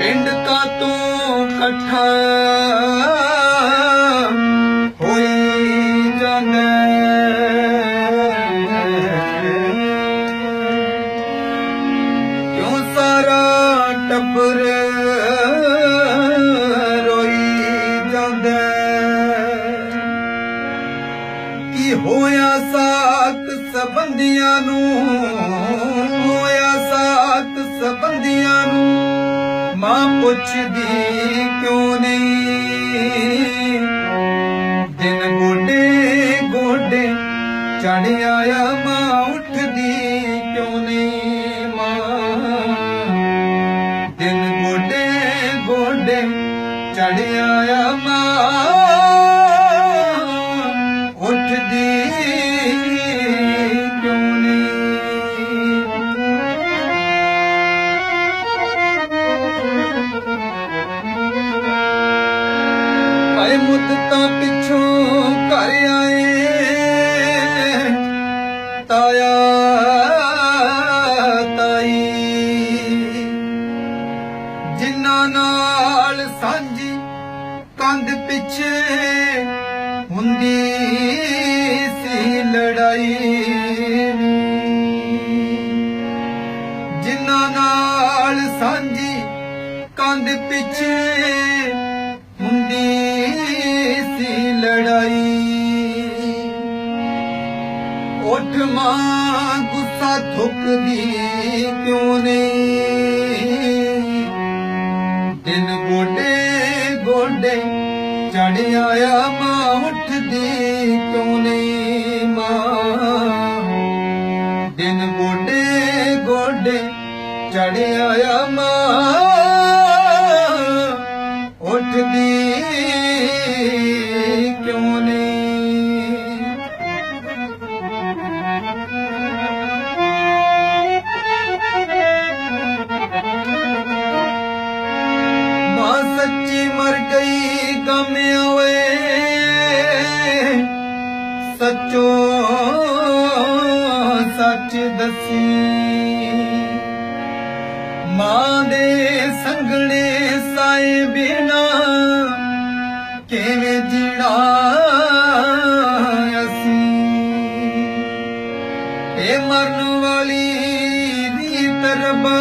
ਪਿੰਡ ਕਾਤੋਂ ਇਕੱਠਾ ਹੋਈ ਜਾਂਦਾ ਕਿਉਂ ਸਾਰਾ ਟੱਬਰ ਰੋਈ ਜਾਂਦਾ? ਕੀ ਹੋਇਆ ਸਾਕ ਸਬੰਧੀਆਂ ਨੂੰ? ਮਾਂ ਪੁੱਛਦੀ ਕਿਉਂ ਨਹੀਂ? ਦਿਨ ਗੋਡੇ ਗੋਡੇ ਚੜ ਆਇਆ ਮਾਂ ਉੱਠਦੀ ਕਿਉਂ ਨਹੀਂ ਮਾਂ? ਦਿਨ ਗੋਡੇ ਗੋਡੇ ਚੜ ਆਇਆ ਮਾਂ ਮੁੱਦਤਾਂ ਪਿੱਛੋਂ ਘਰ ਆਏ। ਤਾਇਆ, ਤਾਈ, ਜਿਨ੍ਹਾਂ ਨਾਲ ਸਾਂਝੀ ਕੰਧ ਪਿੱਛੇ ਹੁੰਦੀ ਸੀ ਲੜਾਈ ਜਿਨ੍ਹਾਂ ਨਾਲ ਸਾਂਝੀ ਕੰਧ ਪਿੱਛੇ ਸੀ ਉੱਠ ਮਾਂ, ਗੁੱਸਾ ਥੁੱਕਦੀ ਕਿਉਂ ਨਹੀਂ? ਦਿਨ ਗੋਡੇ ਗੋਡੇ ਚੜ ਆਇਆ ਮਾਂ, ਉੱਠਦੀ ਕਿਉਂ ਨਹੀਂ ਮਾਂ? ਦਿਨ ਗੋਡੇ ਗੋਡੇ ਚੜ ਆਇਆ ਮਾਂ, ਉੱਠਦੀ ਵਿੱਚ ਦਸੀ। ਮਾਂ ਦੇ ਸੰਗਣੇ ਸਾਏ ਬਿਨਾ ਕਿਵੇਂ ਜੀਣਾ ਅਸੀਂ? ਇਹ ਮਰਨ ਵਾਲੀ ਦੀ ਤਰਬਾ